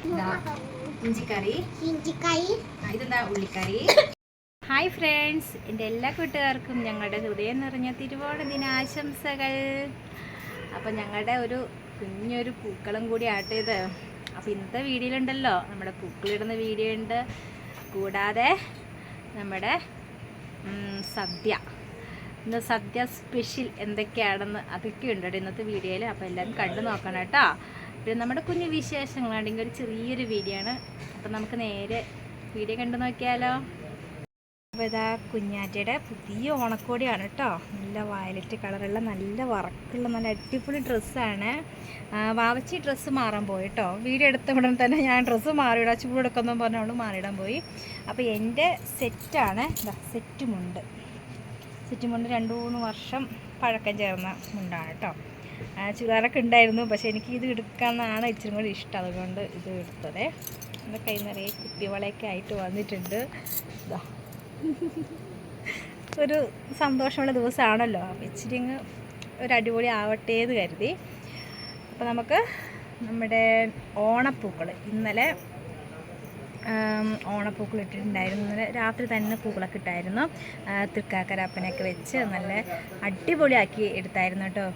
ഇഞ്ചിക്കറി. ഇഞ്ചിക്കറി. ഇതെന്താ ഉള്ളിക്കറി? Hi friends എന്റെ എല്ലാ കൂട്ടുകാർക്കും ഞങ്ങളുടെ ഹൃദയം നിറഞ്ഞ തിരുവോണ ദിനാശംസകൾ. അപ്പം ഞങ്ങളുടെ ഒരു കുഞ്ഞൊരു പൂക്കളും കൂടി ആട്ടിയത് ഇത് അപ്പോൾ ഇന്നത്തെ വീഡിയോയിലുണ്ടല്ലോ നമ്മുടെ പൂക്കളിടുന്ന വീഡിയോ ഉണ്ട് കൂടാതെ നമ്മുടെ സദ്യ. ഇന്ന് സദ്യ സ്പെഷ്യൽ എന്തൊക്കെയാണെന്ന് അതൊക്കെ ഉണ്ട് ഇന്നത്തെ വീഡിയോയിൽ. അപ്പോൾ എല്ലാവരും കണ്ടു നോക്കണം കേട്ടോ. പിന്നെ നമ്മുടെ കുഞ്ഞു വിശേഷങ്ങളാണെങ്കിൽ ഒരു ചെറിയൊരു വീഡിയോ ആണ്. അപ്പം നമുക്ക് നേരെ വീഡിയോ കണ്ടു നോക്കിയാലോ. അപ്പോൾ ഇതാ കുഞ്ഞാറ്റയുടെ പുതിയ ഓണക്കോടിയാണ് കേട്ടോ. നല്ല വയലറ്റ് കളറുള്ള നല്ല വറക്കുള്ള നല്ല അടിപൊളി ഡ്രസ്സാണ് വാവച്ചി ഡ്രസ്സ് മാറാൻ പോയി കേട്ടോ. വീഡിയോ എടുത്ത ഉടനെ തന്നെ ഞാൻ ഡ്രസ്സ് മാറിയിടാം ചൂടെടുക്കുന്നു പറഞ്ഞവൾ മാറിയിടാൻ പോയി. അപ്പോൾ എന്റെ സെറ്റാണ് ഇതാ സെറ്റ് മുണ്ട്. സെറ്റ് മുണ്ട് രണ്ട് മൂന്ന് വർഷം പഴക്കം ചേർന്ന മുണ്ടാണ് കേട്ടോ. ചുരിദാറൊക്കെ ഉണ്ടായിരുന്നു പക്ഷേ എനിക്ക് ഇത് എടുക്കാമെന്നാണ് ഇച്ചിരി കൂടി ഇഷ്ടം. അതുകൊണ്ട് ഇത് എടുത്തത്. എന്റെ കൈ നിറയെ കുപ്പിവളയൊക്കെ ആയിട്ട് വന്നിട്ടുണ്ട്. ഒരു സന്തോഷമുള്ള ദിവസമാണല്ലോ. അപ്പം ഇച്ചിരി അങ്ങ് ഒരു അടിപൊളി ആവട്ടെ എന്ന് കരുതി. അപ്പോൾ നമുക്ക് നമ്മുടെ ഓണപ്പൂക്കൾ. ഇന്നലെ ഓണപ്പൂക്കൾ ഇട്ടിട്ടുണ്ടായിരുന്നു. ഇന്നലെ രാത്രി തന്നെ പൂക്കളൊക്കെ ഇട്ടായിരുന്നു. തൃക്കാക്കരാപ്പനൊക്കെ വെച്ച് നല്ല അടിപൊളിയാക്കി എടുത്തായിരുന്നു കേട്ടോ.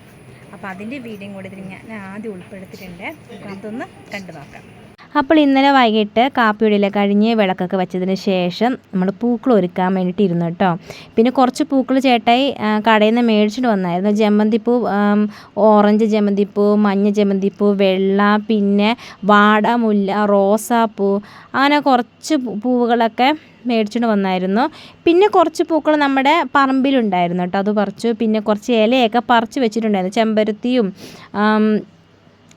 അപ്പോൾ അതിന്റെ വീഡിയോ കൂടി ഞാൻ ആദ്യം ഉൾപ്പെടുത്തിയിട്ടുണ്ട്. അതൊന്ന് കണ്ടു നോക്കാം. അപ്പോൾ ഇന്നലെ വൈകിട്ട് കാപ്പിയുടെയില കഴിഞ്ഞ് വിളക്കൊക്കെ വെച്ചതിന് ശേഷം നമ്മൾ പൂക്കൾ ഒരുക്കാൻ വേണ്ടിയിട്ട് ഇരുന്നു കേട്ടോ. പിന്നെ കുറച്ച് പൂക്കൾ ചേട്ടായി കടയിൽ നിന്ന് മേടിച്ചിട്ട് വന്നായിരുന്നു. ജമന്തിപ്പൂ ഓറഞ്ച് ജമന്തിപ്പൂ മഞ്ഞ ജമന്തിപ്പൂ വെള്ള പിന്നെ വാടാമുല്ല റോസാപ്പൂ അങ്ങനെ കുറച്ച് പൂവുകളൊക്കെ മേടിച്ചിട്ട് വന്നായിരുന്നു. പിന്നെ കുറച്ച് പൂക്കൾ നമ്മുടെ പറമ്പിലുണ്ടായിരുന്നു കേട്ടോ. അത് പറിച്ചു. പിന്നെ കുറച്ച് ഇലയൊക്കെ പറിച്ച് വെച്ചിട്ടുണ്ടായിരുന്നു. ചെമ്പരത്തിയും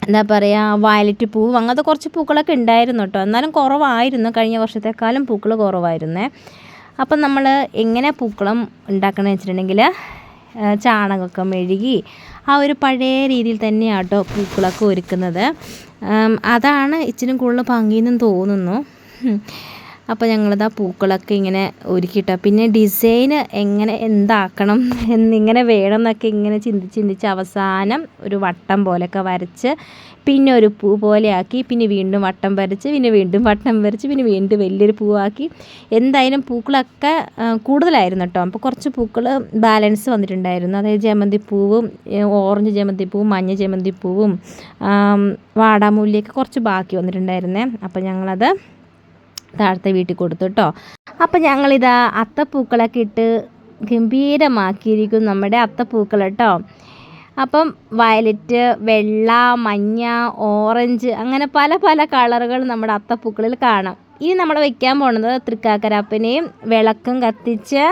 എന്താ പറയുക വയലറ്റ് പൂവ് അങ്ങനത്തെ കുറച്ച് പൂക്കളൊക്കെ ഉണ്ടായിരുന്നു കേട്ടോ എന്നാലും കുറവായിരുന്നു. കഴിഞ്ഞ വർഷത്തെക്കാളും പൂക്കൾ കുറവായിരുന്നേ. അപ്പം നമ്മൾ എങ്ങനെ പൂക്കളം ഉണ്ടാക്കണമെന്ന് വെച്ചിട്ടുണ്ടെങ്കിൽ ചാണകമൊക്കെ മെഴുകി ആ ഒരു പഴയ രീതിയിൽ തന്നെയാണ് കേട്ടോ പൂക്കളൊക്കെ ഒരുക്കുന്നത്. അതാണ് ഇച്ചിരി കൂടുതൽ ഭംഗിയെന്നും തോന്നുന്നു. അപ്പോൾ ഞങ്ങളിതാ പൂക്കളൊക്കെ ഇങ്ങനെ ഒരുക്കിയിട്ടോ പിന്നെ ഡിസൈൻ എങ്ങനെ എന്താക്കണം എന്നിങ്ങനെ വേണം എന്നൊക്കെ ഇങ്ങനെ ചിന്തിച്ച് ചിന്തിച്ച് അവസാനം ഒരു വട്ടം പോലെയൊക്കെ വരച്ച് പിന്നെ ഒരു പൂ പോലെ ആക്കി പിന്നെ വീണ്ടും വട്ടം വരച്ച് പിന്നെ വീണ്ടും വട്ടം വരച്ച് പിന്നെ വീണ്ടും വലിയൊരു പൂവാക്കി. എന്തായാലും പൂക്കളൊക്കെ കൂടുതലായിരുന്നു കേട്ടോ. അപ്പോൾ കുറച്ച് പൂക്കൾ ബാലൻസ് വന്നിട്ടുണ്ടായിരുന്നു. അതായത് ജമന്തിപ്പൂവും ഓറഞ്ച് ജമന്തിപ്പൂവും മഞ്ഞ ജമന്തിപ്പൂവും വാടാമൂലിയൊക്കെ കുറച്ച് ബാക്കി വന്നിട്ടുണ്ടായിരുന്നേ. അപ്പോൾ ഞങ്ങളത് താഴത്തെ വീട്ടിൽ കൊടുത്തു കേട്ടോ. അപ്പോൾ ഞങ്ങളിതാ അത്തപ്പൂക്കളൊക്കെ ഇട്ട് ഗംഭീരമാക്കിയിരിക്കും നമ്മുടെ അത്തപ്പൂക്കൾ കേട്ടോ. അപ്പം വയലറ്റ് വെള്ള മഞ്ഞ ഓറഞ്ച് അങ്ങനെ പല പല കളറുകൾ നമ്മുടെ അത്തപ്പൂക്കളിൽ കാണാം. ഇനി നമ്മൾ വെക്കാൻ പോണത് തൃക്കാക്കരാപ്പനെയും വിളക്കും കത്തിച്ച്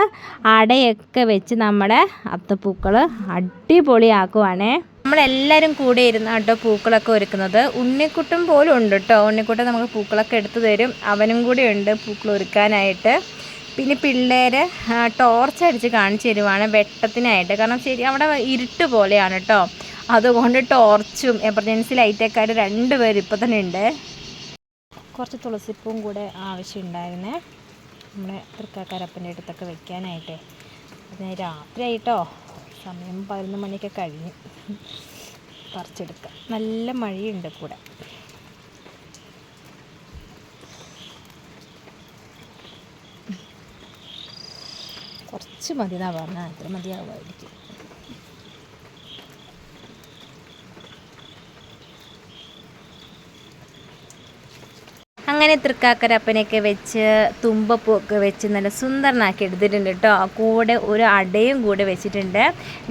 അടയൊക്കെ വെച്ച് നമ്മുടെ അത്തപ്പൂക്കൾ അടിപൊളിയാക്കുവാണേ. നമ്മളെല്ലാവരും കൂടെ ഇരുന്ന് കേട്ടോ പൂക്കളൊക്കെ ഒരുക്കുന്നത് ഉണ്ണിക്കുട്ടും പോലും ഉണ്ട് കേട്ടോ ഉണ്ണിക്കുട്ടൻ നമുക്ക് പൂക്കളൊക്കെ എടുത്തു തരും. അവനും കൂടെ ഉണ്ട് പൂക്കൾ ഒരുക്കാനായിട്ട്. പിന്നെ പിള്ളേർ ടോർച്ച് അടിച്ച് കാണിച്ചു തരുവാണ് വെട്ടത്തിനായിട്ട്. കാരണം ശരി അവിടെ ഇരുട്ട് പോലെയാണ് കേട്ടോ അതുകൊണ്ട് ടോർച്ചും എമർജൻസി ലൈറ്റൊക്കെ രണ്ടുപേരും ഇപ്പോൾ തന്നെ ഉണ്ട്. കുറച്ച് തുളസിപ്പും കൂടെ ആവശ്യമുണ്ടായിരുന്നേ നമ്മുടെ തൃക്കാക്കാരപ്പന്റെ അടുത്തൊക്കെ വെക്കാനായിട്ടേ. അതിന് രാത്രിയായിട്ടോ സമയം പതിനൊന്ന് മണിയൊക്കെ കഴിഞ്ഞ്. പറിച്ചെടുക്കാം. നല്ല മഴയുണ്ട് കൂടെ. കുറച്ച് മതി. എന്നാ പറഞ്ഞാൽ അത്ര മതിയാവുമായിരിക്കും അങ്ങനെ തൃക്കാക്കരപ്പനെയൊക്കെ വെച്ച് തുമ്പപ്പൂവൊക്കെ വെച്ച് നല്ല സുന്ദരനാക്കി എടുത്തിട്ടുണ്ട് കേട്ടോ. കൂടെ ഒരു അടയും കൂടെ വെച്ചിട്ടുണ്ട്.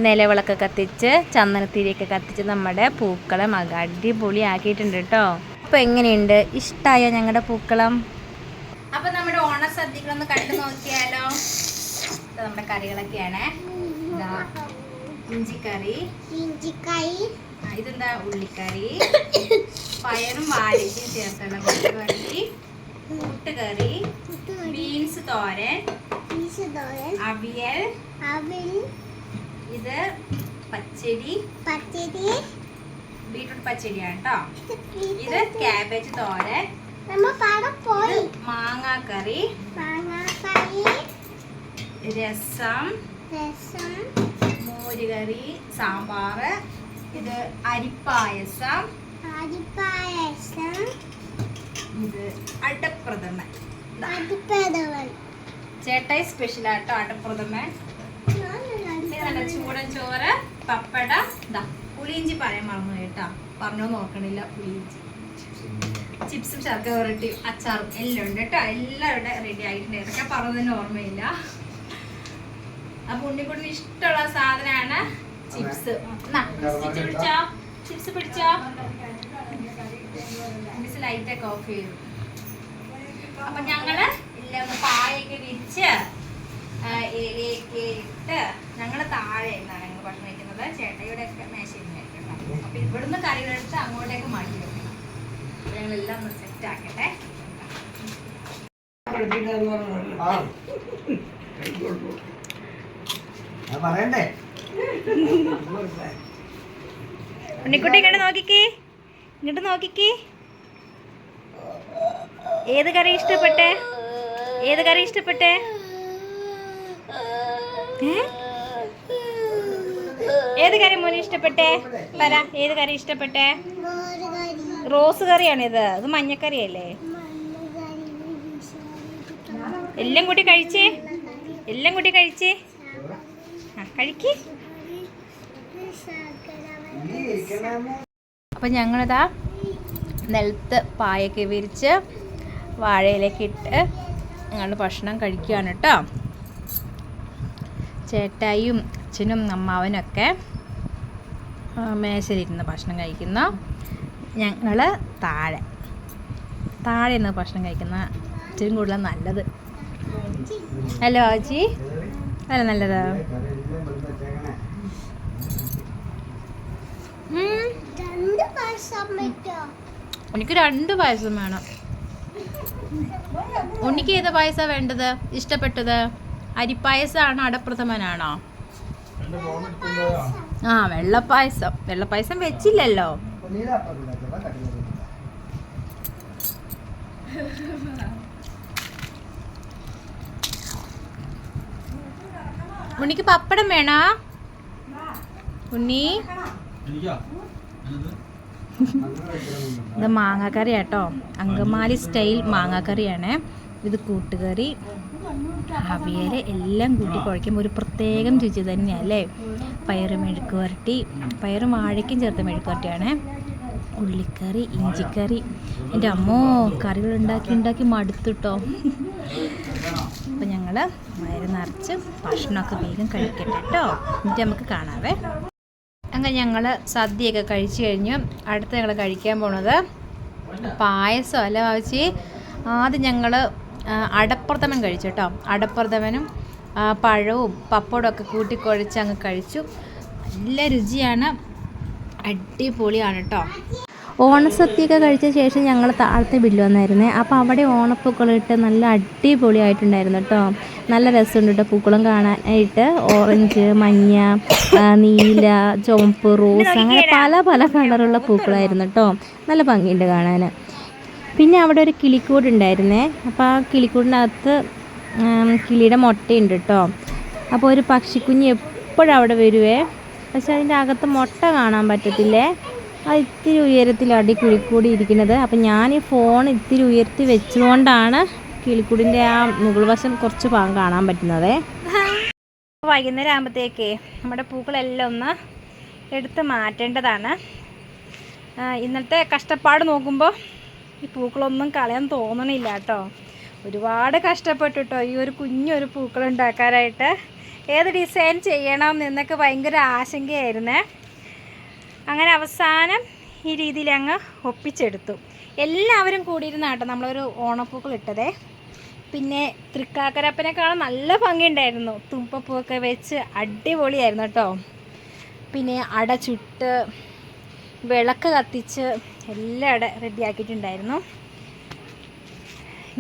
നിലവിളക്ക് കത്തിച്ച് ചന്ദനത്തിരിയൊക്കെ കത്തിച്ച് നമ്മുടെ പൂക്കളം അടിപൊളി അടിപൊളിയാക്കിയിട്ടുണ്ട് കേട്ടോ. അപ്പോൾ എങ്ങനെയുണ്ട്? ഇഷ്ടമായോ ഞങ്ങളുടെ പൂക്കളം? അപ്പോൾ നമ്മുടെ ഓണസദ്യകളൊന്ന് കണ്ടു നോക്കിയാലോ? നമ്മുടെ കറികളൊക്കെയാണ്. ഇഞ്ചിക്കറി. ഇഞ്ചിക്കറി. ഇതെന്താ ഉള്ളിക്കറി? പയറും വാഴയ്ക്കും ചേർത്തുള്ള കറി കൂട്ടുകറി ബീൻസ് തോരൻ അവിയൽ. ഇത് പച്ചടി. പച്ചടി. ബീട്രൂട്ട് പച്ചടിയാണ് കേട്ടോ ഇത് ക്യാബേജ് തോരൻ. മാങ്ങാക്കറി. മാങ്ങാക്കറി. രസം. രസം. മോരുകറി സാമ്പാർ ഇത് അരിപ്പായസം. അരിപ്പായസം. അടപ്രഥമൻ. അടപ്രഥമൻ അടിപ്പേടവൻ ചേട്ടായി സ്പെഷ്യൽ ആട്ടോ അടപ്രഥമൻ. നല്ല ചൂടൻ ചോറ് പപ്പട. ദ പുളിയിഞ്ചി പറയാൻ മറന്നു കേട്ടാ. പറഞ്ഞോ നോക്കണില്ല പുളിയിഞ്ചി. ചിപ്സും ശർക്കര വരട്ടിയും അച്ചാറും എല്ലാം ഉണ്ട് കേട്ടോ. എല്ലാം ഇവിടെ റെഡി ആയിട്ടുണ്ട്. ഇതൊക്കെ പറഞ്ഞതിന് ഓർമ്മയില്ല. അപ്പൊ ഉണ്ണിക്കുട്ടിന് ഇഷ്ടമുള്ള സാധനമാണ് ചിപ്സ്. പിടിച്ചോ? ചിപ്സ് പിടിച്ചോ? മിസ് ലൈറ്റൊക്കെ ഓഫ് ചെയ്തു. അപ്പൊ ഞങ്ങൾ ഒന്ന് പായൊക്കെ വിരിച്ച് ആ, ഇലയൊക്കെ ഇട്ട് ഞങ്ങൾ താഴെ ഇരുന്നാണ് ഞങ്ങൾ ഭക്ഷണം കഴിക്കുന്നത്. ചേട്ടയുടെ ഒക്കെ മേശയിൽ കഴിക്കണം. അപ്പൊ ഇവിടുന്ന് കറികളെടുത്ത് അങ്ങോട്ടേക്ക് മാറ്റി വെക്കണം. ഞങ്ങളെല്ലാം ഒന്ന് സെറ്റ് ആക്കട്ടെ. പറയണ്ടേ? ഉണ്ണിക്കുട്ടി ഇങ്ങോട്ട് നോക്കിക്കേ. ഇങ്ങോട്ട് നോക്കിക്കേ. ഏത് കറി ഇഷ്ടപ്പെട്ടേ? ഏത് കറി ഇഷ്ടപ്പെട്ടേ? ഏത് കറി മോനെ ഇഷ്ടപ്പെട്ടേ? പറ ഏത് കറി ഇഷ്ടപ്പെട്ടേ? റോസ് കറിയാണിത്. ഇത് മഞ്ഞക്കറിയല്ലേ? എല്ലാം കൂട്ടി കഴിച്ചേ? എല്ലാം കൂട്ടി കഴിച്ചേ? കഴിക്കേ. അപ്പം ഞങ്ങളിതാ നിലത്ത് പായൊക്കെ വിരിച്ച് വാഴയിലേക്ക് ഇട്ട് ഞങ്ങൾ ഭക്ഷണം കഴിക്കുകയാണ് കേട്ടോ. ചേട്ടായിയും അച്ഛനും അമ്മാവനൊക്കെ മേശയിലിരുന്ന് ഭക്ഷണം കഴിക്കുന്ന. ഞങ്ങൾ താഴെ. താഴെ നിന്ന് ഭക്ഷണം കഴിക്കുന്ന ഇച്ചിരി കൂടുതൽ നല്ലത്. ഹലോ ആജി അല്ല നല്ലത് ഉം. രണ്ട് പായസം പറ്റോ എനിക്ക് രണ്ട് പായസം വേണം ഉണ്ണിക്ക് ഏത് പായസമാണ് വേണ്ടത്? ഇഷ്ടപ്പെട്ടത്? അരിപ്പായസമാണോ അടപ്രഥമനാണോ? ആ വെള്ളപ്പായസം. വെള്ളപ്പായസം വെച്ചില്ലല്ലോ. ഉണ്ണിക്ക് പപ്പടം വേണോ? ഉണ്ണി? ഇത് മാങ്ങാക്കറി കേട്ടോ അങ്കമാലി സ്റ്റൈൽ മാങ്ങാക്കറിയാണ്. ഇത് കൂട്ടുകറി അവിയൽ എല്ലാം കൂട്ടി കുഴയ്ക്കുമ്പോൾ ഒരു പ്രത്യേകം രുചി തന്നെയാണ് അല്ലേ? പയറ് മെഴുക്ക് വരട്ടി പയറും വാഴയ്ക്കും ചേർത്ത് മെഴുക്ക് വരട്ടിയാണ്. ഉള്ളിക്കറി ഇഞ്ചിക്കറി. എന്റെ അമ്മോ കറികൾ ഉണ്ടാക്കി ഉണ്ടാക്കി മടുത്തുട്ടോ. അപ്പം ഞങ്ങൾ വയറ് നിറച്ച് ഭക്ഷണമൊക്കെ വേഗം കഴിക്കട്ടെ കേട്ടോ എന്നിട്ട് നമുക്ക് കാണാവേ. അങ്ങനെ ഞങ്ങൾ സദ്യയൊക്കെ കഴിച്ചു കഴിഞ്ഞു അടുത്ത് ഞങ്ങൾ കഴിക്കാൻ പോണത് പായസം അല്ല വാവച്ചി ആദ്യം ഞങ്ങൾ അടപ്രഥമൻ കഴിച്ചു കേട്ടോ അടപ്രഥമനും പഴവും പപ്പടവും ഒക്കെ കൂട്ടിക്കുഴച്ച് അങ്ങ് കഴിച്ചു. നല്ല രുചിയാണ്. അടിപൊളിയാണ് കേട്ടോ ഓണസദ്യയൊക്കെ കഴിച്ച ശേഷം ഞങ്ങൾ താഴത്തെ ബില്ല് വന്നായിരുന്നേ. അപ്പോൾ അവിടെ ഓണപ്പൂക്കളിട്ട് നല്ല അടിപൊളിയായിട്ടുണ്ടായിരുന്നു കേട്ടോ നല്ല രസമുണ്ട് കേട്ടോ പൂക്കളം കാണാനായിട്ട്. ഓറഞ്ച് മഞ്ഞ നീല ചുവപ്പ് റോസ് അങ്ങനെ പല പല കളറുള്ള പൂക്കളായിരുന്നു കേട്ടോ നല്ല ഭംഗിയുണ്ട് കാണാൻ പിന്നെ അവിടെ ഒരു കിളിക്കൂട് ഉണ്ടായിരുന്നേ. അപ്പോൾ ആ കിളിക്കൂടിനകത്ത് കിളിയുടെ മുട്ടയുണ്ട് കേട്ടോ അപ്പോൾ ഒരു പക്ഷിക്കുഞ്ഞ് എപ്പോഴും അവിടെ വരുവേ? പക്ഷെ അതിന്റെ അകത്ത് മുട്ട കാണാൻ പറ്റത്തില്ലേ? അത് ഇത്തിരി ഉയരത്തിൽ അടി കിളിക്കൂടി ഇരിക്കുന്നത്. അപ്പം ഞാൻ ഈ ഫോൺ ഇത്തിരി ഉയർത്തി വെച്ചുകൊണ്ടാണ് കിളിക്കൂടിന്റെ ആ മുകൾ വശം കുറച്ച് കാണാൻ പറ്റുന്നത്. വൈകുന്നേരം ആകുമ്പോഴത്തേക്ക് നമ്മുടെ പൂക്കളെല്ലാം ഒന്ന് എടുത്ത് മാറ്റേണ്ടതാണ്. ഇന്നത്തെ കഷ്ടപ്പാട് നോക്കുമ്പോൾ ഈ പൂക്കളൊന്നും കളയാൻ തോന്നണില്ല കേട്ടോ. ഒരുപാട് കഷ്ടപ്പെട്ടു കേട്ടോ ഈ ഒരു കുഞ്ഞൊരു പൂക്കളുണ്ടാക്കാനായിട്ട് ഏത് ഡിസൈൻ ചെയ്യണം എന്നൊക്കെ ഭയങ്കര ആശങ്കയായിരുന്നേ. അങ്ങനെ അവസാനം ഈ രീതിയിൽ അങ്ങ് ഒപ്പിച്ചെടുത്തു. എല്ലാവരും കൂടിയിരുന്ന കേട്ടോ നമ്മളൊരു ഓണപ്പൂക്കൾ ഇട്ടതേ. പിന്നെ തൃക്കാക്കരപ്പനേക്കാളും നല്ല ഭംഗിയുണ്ടായിരുന്നു. തുമ്പപ്പൂവൊക്കെ വെച്ച് അടിപൊളിയായിരുന്നു കേട്ടോ. പിന്നെ അട ചുട്ട് വിളക്ക് കത്തിച്ച് എല്ലാം അട റെഡിയാക്കിയിട്ടുണ്ടായിരുന്നു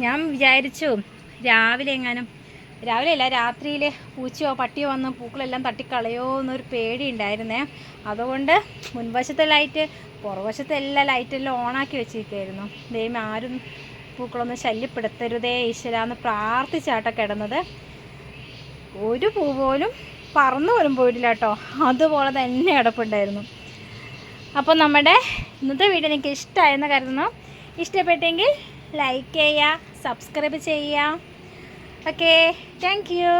ഞാൻ വിചാരിച്ചു രാവിലെ എങ്ങാനും രാവിലെ അല്ല രാത്രിയിൽ പൂച്ചയോ പട്ടിയോ വന്ന് പൂക്കളെല്ലാം തട്ടിക്കളയോ എന്നൊരു പേടി ഉണ്ടായിരുന്നേ അതുകൊണ്ട് മുൻവശത്തെ ലൈറ്റ് പുറവശത്തെ എല്ലാ ലൈറ്റെല്ലാം ഓണാക്കി വെച്ചിരിക്കുകയായിരുന്നു. ദൈവം ആരും പൂക്കളൊന്നും ശല്യപ്പെടുത്തരുതേ ഈശ്വര എന്ന് പ്രാർത്ഥിച്ചാട്ടോ കിടന്നത്. ഒരു പൂ പോലും പറന്നു പോലും പോയിട്ടില്ല കേട്ടോ. അതുപോലെ തന്നെ അടപ്പുണ്ടായിരുന്നു അപ്പോൾ നമ്മുടെ ഇന്നത്തെ വീഡിയോ നിങ്ങൾക്ക് ഇഷ്ടമായെന്ന് കരുതുന്നു. ഇഷ്ടപ്പെട്ടെങ്കിൽ ലൈക്ക് ചെയ്യുക സബ്സ്ക്രൈബ് ചെയ്യുക. Okay thank you